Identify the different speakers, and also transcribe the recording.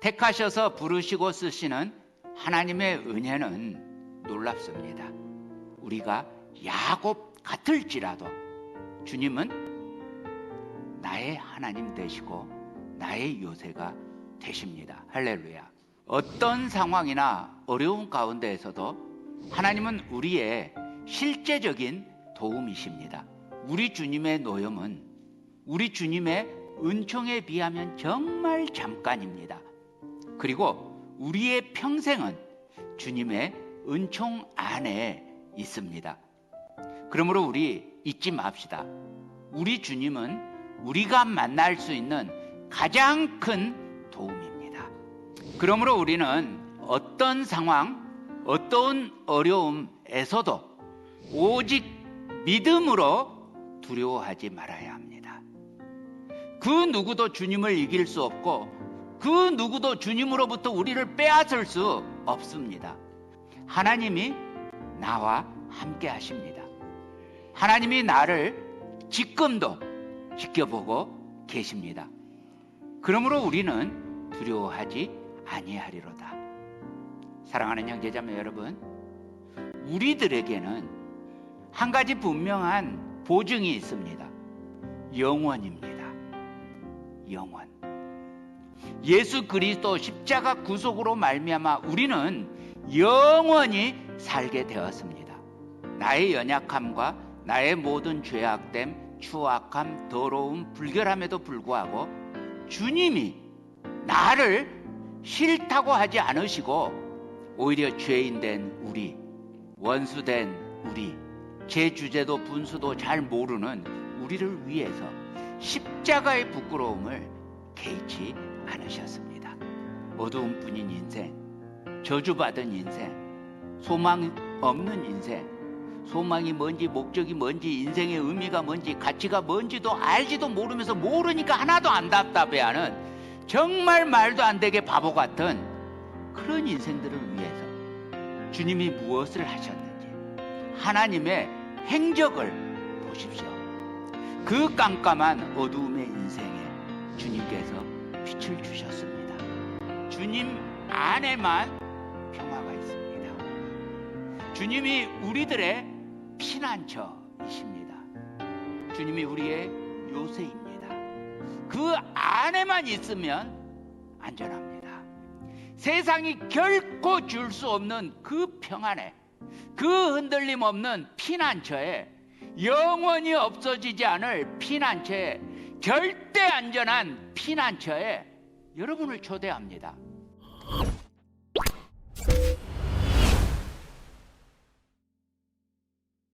Speaker 1: 택하셔서 부르시고 쓰시는 하나님의 은혜는 놀랍습니다. 우리가 야곱 같을지라도 주님은 나의 하나님 되시고 나의 요새가 되십니다. 할렐루야. 어떤 상황이나 어려운 가운데에서도 하나님은 우리의 실제적인 도움이십니다. 우리 주님의 노염은 우리 주님의 은총에 비하면 정말 잠깐입니다. 그리고 우리의 평생은 주님의 은총 안에 있습니다. 그러므로 우리 잊지 맙시다. 우리 주님은 우리가 만날 수 있는 가장 큰 도움입니다. 그러므로 우리는 어떤 상황, 어떤 어려움에서도 오직 믿음으로 두려워하지 말아야 합니다. 그 누구도 주님을 이길 수 없고 그 누구도 주님으로부터 우리를 빼앗을 수 없습니다. 하나님이 나와 함께 하십니다. 하나님이 나를 지금도 지켜보고 계십니다. 그러므로 우리는 두려워하지 아니하리로다. 사랑하는 형제자매 여러분, 우리들에게는 한 가지 분명한 보증이 있습니다. 영원입니다. 영원. 예수 그리스도 십자가 구속으로 말미암아 우리는 영원히 살게 되었습니다. 나의 연약함과 나의 모든 죄악됨, 추악함, 더러움, 불결함에도 불구하고 주님이 나를 싫다고 하지 않으시고 오히려 죄인 된 우리, 원수 된 우리, 제 주제도 분수도 잘 모르는 우리를 위해서 십자가의 부끄러움을 개의치 않으셨습니다. 어두운 뿐인 인생, 저주받은 인생, 소망 없는 인생, 소망이 뭔지 목적이 뭔지 인생의 의미가 뭔지 가치가 뭔지도 알지도 모르면서 모르니까 하나도 안 답답해하는 정말 말도 안 되게 바보 같은 그런 인생들을 위해서 주님이 무엇을 하셨는지 하나님의 행적을 보십시오. 그 깜깜한 어두움의 인생에 주님께서 빛을 주셨습니다. 주님 안에만 평화가 있습니다. 주님이 우리들의 피난처이십니다. 주님이 우리의 요새입니다. 그 안에만 있으면 안전합니다. 세상이 결코 줄 수 없는 그 평안에 그 흔들림 없는 피난처에 영원히 없어지지 않을 피난처에 절대 안전한 피난처에 여러분을 초대합니다.